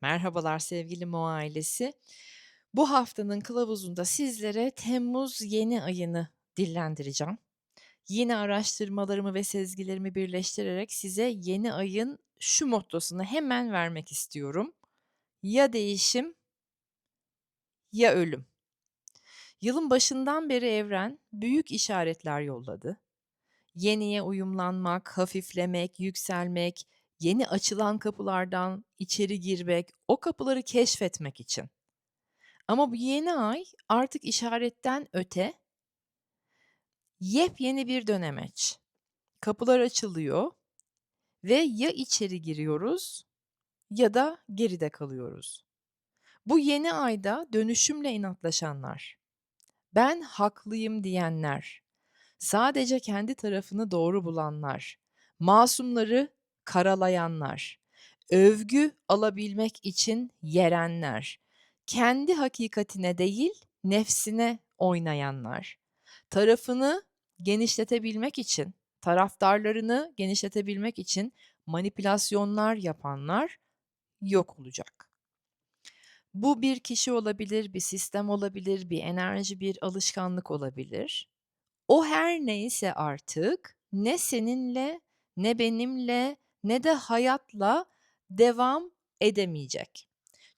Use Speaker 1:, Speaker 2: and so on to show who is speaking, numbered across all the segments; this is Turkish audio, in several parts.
Speaker 1: Merhabalar sevgili Mo ailesi. Bu haftanın kılavuzunda sizlere temmuz yeni ayını dillendireceğim. Yine araştırmalarımı ve sezgilerimi birleştirerek size yeni ayın şu mottosunu hemen vermek istiyorum. Ya değişim ya ölüm. Yılın başından beri evren büyük işaretler yolladı. Yeniye uyumlanmak, hafiflemek, yükselmek, yeni açılan kapılardan içeri girmek, o kapıları keşfetmek için. Ama bu yeni ay artık işaretten öte yepyeni bir dönemeç. Kapılar açılıyor ve ya içeri giriyoruz ya da geride kalıyoruz. Bu yeni ayda dönüşümle inatlaşanlar, ben haklıyım diyenler, sadece kendi tarafını doğru bulanlar, masumları karalayanlar, övgü alabilmek için yerenler, kendi hakikatine değil nefsine oynayanlar, tarafını genişletebilmek için, taraftarlarını genişletebilmek için manipülasyonlar yapanlar yok olacak. Bu bir kişi olabilir, bir sistem olabilir, bir enerji, bir alışkanlık olabilir. O her neyse artık ne seninle, ne benimle, ne de hayatla devam edemeyecek.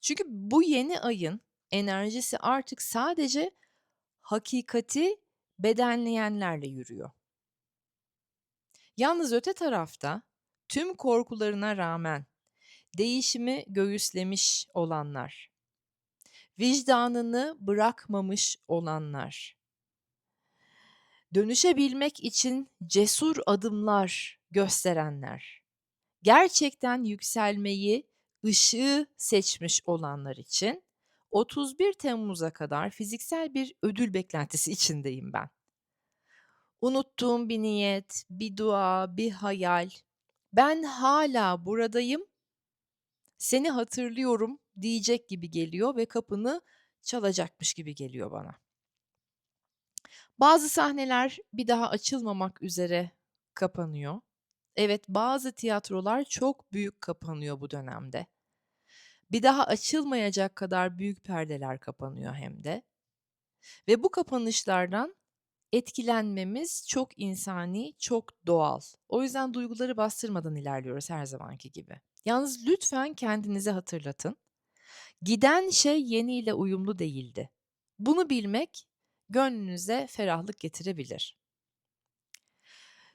Speaker 1: Çünkü bu yeni ayın enerjisi artık sadece hakikati bedenleyenlerle yürüyor. Yalnız öte tarafta tüm korkularına rağmen değişimi göğüslemiş olanlar, vicdanını bırakmamış olanlar, dönüşebilmek için cesur adımlar gösterenler, gerçekten yükselmeyi, ışığı seçmiş olanlar için 31 Temmuz'a kadar fiziksel bir ödül beklentisi içindeyim ben. Unuttuğum bir niyet, bir dua, bir hayal. Ben hala buradayım. Seni hatırlıyorum diyecek gibi geliyor ve kapını çalacakmış gibi geliyor bana. Bazı sahneler bir daha açılmamak üzere kapanıyor. Evet, bazı tiyatrolar çok büyük kapanıyor bu dönemde. Bir daha açılmayacak kadar büyük perdeler kapanıyor hem de. Ve bu kapanışlardan etkilenmemiz çok insani, çok doğal. O yüzden duyguları bastırmadan ilerliyoruz her zamanki gibi. Yalnız lütfen kendinize hatırlatın. Giden şey yeniyle uyumlu değildi. Bunu bilmek gönlünüze ferahlık getirebilir.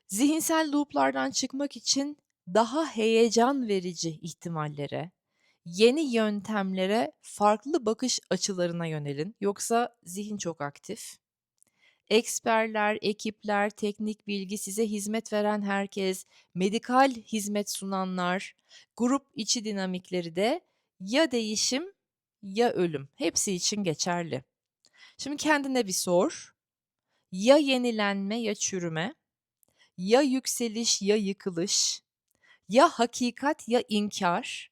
Speaker 1: Zihinsel loop'lardan çıkmak için daha heyecan verici ihtimallere, yeni yöntemlere, farklı bakış açılarına yönelin. Yoksa zihin çok aktif. Eksperler, ekipler, teknik bilgi, size hizmet veren herkes, medikal hizmet sunanlar, grup içi dinamikleri de ya değişim ya ölüm. Hepsi için geçerli. Şimdi kendine bir sor. Ya yenilenme ya çürüme, ya yükseliş ya yıkılış, ya hakikat ya inkar,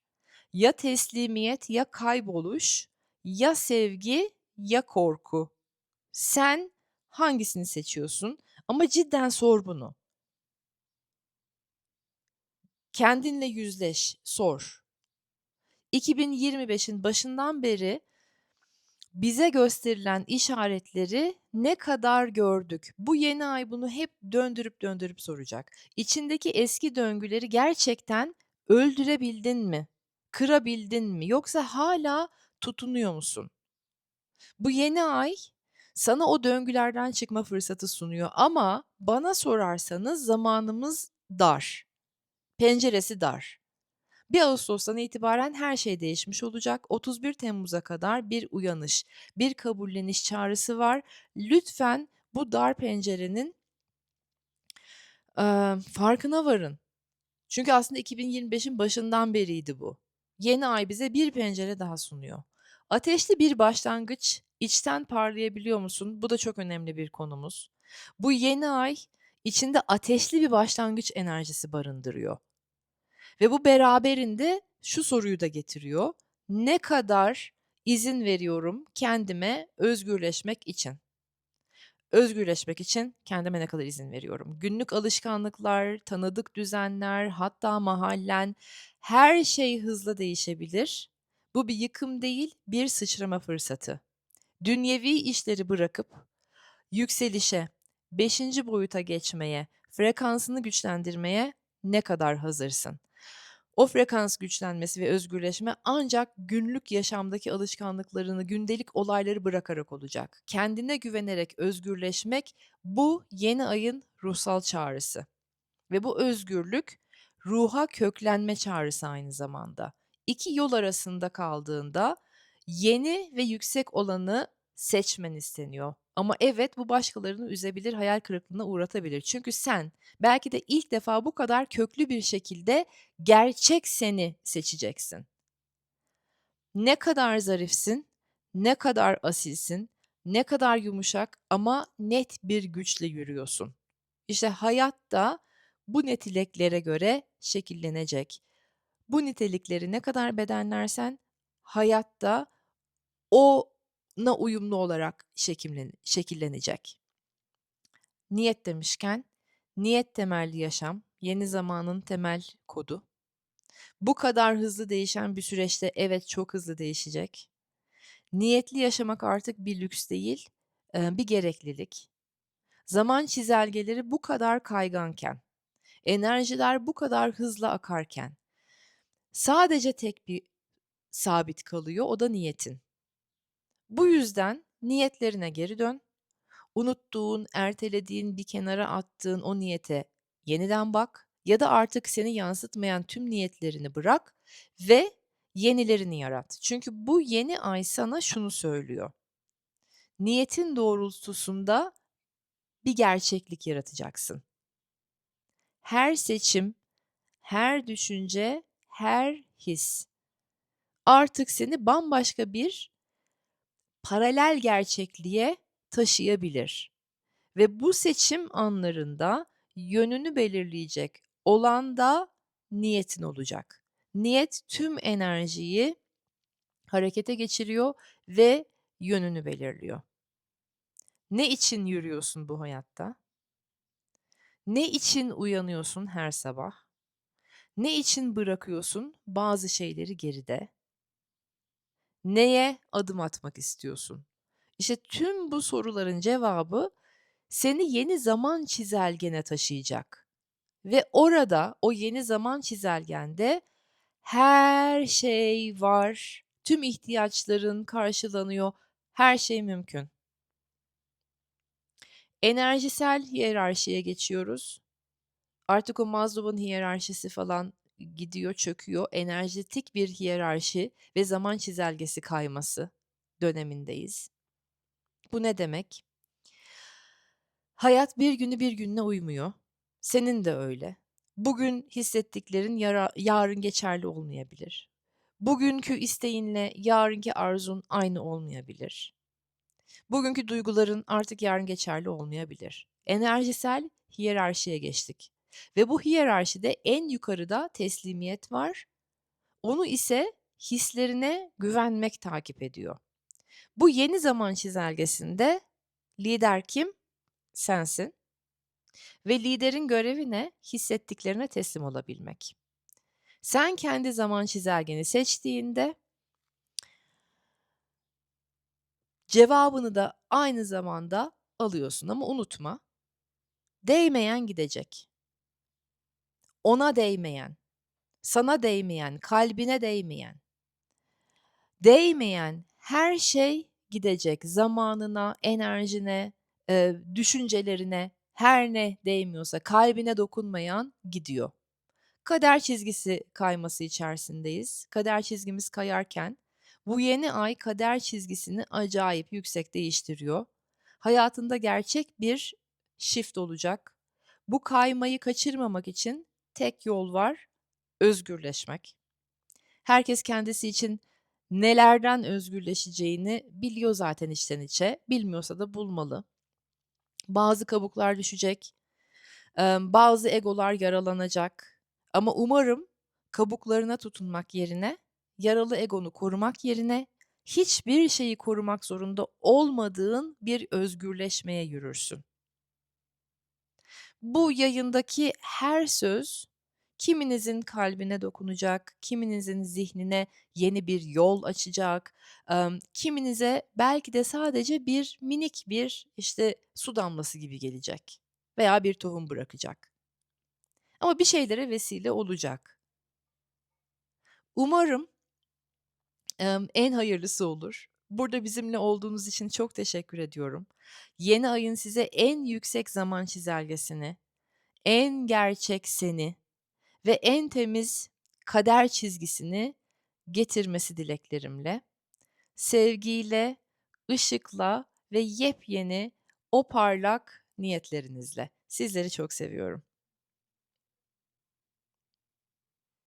Speaker 1: ya teslimiyet ya kayboluş, ya sevgi ya korku. Sen hangisini seçiyorsun? Ama cidden sor bunu. Kendinle yüzleş, sor. 2025'in başından beri bize gösterilen işaretleri ne kadar gördük? Bu yeni ay bunu hep döndürüp döndürüp soracak. İçindeki eski döngüleri gerçekten öldürebildin mi? Kırabildin mi? Yoksa hala tutunuyor musun? Bu yeni ay sana o döngülerden çıkma fırsatı sunuyor ama bana sorarsanız zamanımız dar. Penceresi dar. 1 Ağustos'tan itibaren her şey değişmiş olacak. 31 Temmuz'a kadar bir uyanış, bir kabulleniş çağrısı var. Lütfen bu dar pencerenin eee, farkına varın. Çünkü aslında 2025'in başından beriydi bu. Yeni ay bize bir pencere daha sunuyor. Ateşli bir başlangıç, içten parlayabiliyor musun? Bu da çok önemli bir konumuz. Bu yeni ay içinde ateşli bir başlangıç enerjisi barındırıyor. Ve bu beraberinde şu soruyu da getiriyor. Ne kadar izin veriyorum kendime özgürleşmek için? Özgürleşmek için kendime ne kadar izin veriyorum? Günlük alışkanlıklar, tanıdık düzenler, hatta mahallen her şey hızla değişebilir. Bu bir yıkım değil, bir sıçrama fırsatı. Dünyevi işleri bırakıp yükselişe, beşinci boyuta geçmeye, frekansını güçlendirmeye ne kadar hazırsın? O frekans güçlenmesi ve özgürleşme ancak günlük yaşamdaki alışkanlıklarını, gündelik olayları bırakarak olacak. Kendine güvenerek özgürleşmek bu yeni ayın ruhsal çağrısı. Ve bu özgürlük ruha köklenme çağrısı aynı zamanda. İki yol arasında kaldığında yeni ve yüksek olanı seçmen isteniyor. Ama evet bu başkalarını üzebilir, hayal kırıklığına uğratabilir. Çünkü sen belki de ilk defa bu kadar köklü bir şekilde gerçek seni seçeceksin. Ne kadar zarifsin, ne kadar asilsin, ne kadar yumuşak ama net bir güçle yürüyorsun. İşte hayatta bu niteliklere göre şekillenecek. Bu nitelikleri ne kadar bedenlersen hayatta ona uyumlu olarak şekillen şekillenecek. Niyet demişken, niyet temelli yaşam, yeni zamanın temel kodu. Bu kadar hızlı değişen bir süreçte evet çok hızlı değişecek. Niyetli yaşamak artık bir lüks değil, bir gereklilik. Zaman çizelgeleri bu kadar kayganken, enerjiler bu kadar hızlı akarken sadece tek bir sabit kalıyor o da niyetin. Bu yüzden niyetlerine geri dön. Unuttuğun, ertelediğin, bir kenara attığın o niyete yeniden bak ya da artık seni yansıtmayan tüm niyetlerini bırak ve yenilerini yarat. Çünkü bu yeni ay sana şunu söylüyor. Niyetin doğrultusunda bir gerçeklik yaratacaksın. Her seçim, her düşünce, her his artık seni bambaşka bir paralel gerçekliğe taşıyabilir. Ve bu seçim anlarında yönünü belirleyecek olan da niyetin olacak. Niyet tüm enerjiyi harekete geçiriyor ve yönünü belirliyor. Ne için yürüyorsun bu hayatta? Ne için uyanıyorsun her sabah? Ne için bırakıyorsun bazı şeyleri geride? Neye adım atmak istiyorsun? İşte tüm bu soruların cevabı seni yeni zaman çizelgene taşıyacak. Ve orada o yeni zaman çizelgende her şey var. Tüm ihtiyaçların karşılanıyor. Her şey mümkün. Enerjisel hiyerarşiye geçiyoruz. Artık o Maslow'un hiyerarşisi falan gidiyor, çöküyor. Enerjetik bir hiyerarşi ve zaman çizelgesi kayması dönemindeyiz. Bu ne demek? Hayat bir günü bir gününe uymuyor. Senin de öyle. Bugün hissettiklerin yara, yarın geçerli olmayabilir. Bugünkü isteğinle yarınki arzun aynı olmayabilir. Bugünkü duyguların artık yarın geçerli olmayabilir. Enerjisel hiyerarşiye geçtik. Ve bu hiyerarşide en yukarıda teslimiyet var. Onu ise hislerine güvenmek takip ediyor. Bu yeni zaman çizelgesinde lider kim? Sensin. Ve liderin görevi ne? Hissettiklerine teslim olabilmek. Sen kendi zaman çizelgeni seçtiğinde cevabını da aynı zamanda alıyorsun ama unutma. Değmeyen gidecek ona değmeyen, sana değmeyen, kalbine değmeyen, değmeyen her şey gidecek. Zamanına, enerjine, e, düşüncelerine, her ne değmiyorsa kalbine dokunmayan gidiyor. Kader çizgisi kayması içerisindeyiz. Kader çizgimiz kayarken bu yeni ay kader çizgisini acayip yüksek değiştiriyor. Hayatında gerçek bir shift olacak. Bu kaymayı kaçırmamak için tek yol var, özgürleşmek. Herkes kendisi için nelerden özgürleşeceğini biliyor zaten içten içe. Bilmiyorsa da bulmalı. Bazı kabuklar düşecek, bazı egolar yaralanacak. Ama umarım kabuklarına tutunmak yerine, yaralı egonu korumak yerine hiçbir şeyi korumak zorunda olmadığın bir özgürleşmeye yürürsün. Bu yayındaki her söz Kiminizin kalbine dokunacak, kiminizin zihnine yeni bir yol açacak, kiminize belki de sadece bir minik bir, işte, su damlası gibi gelecek veya bir tohum bırakacak. Ama bir şeylere vesile olacak. Umarım en hayırlısı olur. Burada bizimle olduğunuz için çok teşekkür ediyorum. Yeni ayın size en yüksek zaman çizelgesini, en gerçek seni ve en temiz kader çizgisini getirmesi dileklerimle. Sevgiyle, ışıkla ve yepyeni o parlak niyetlerinizle. Sizleri çok seviyorum.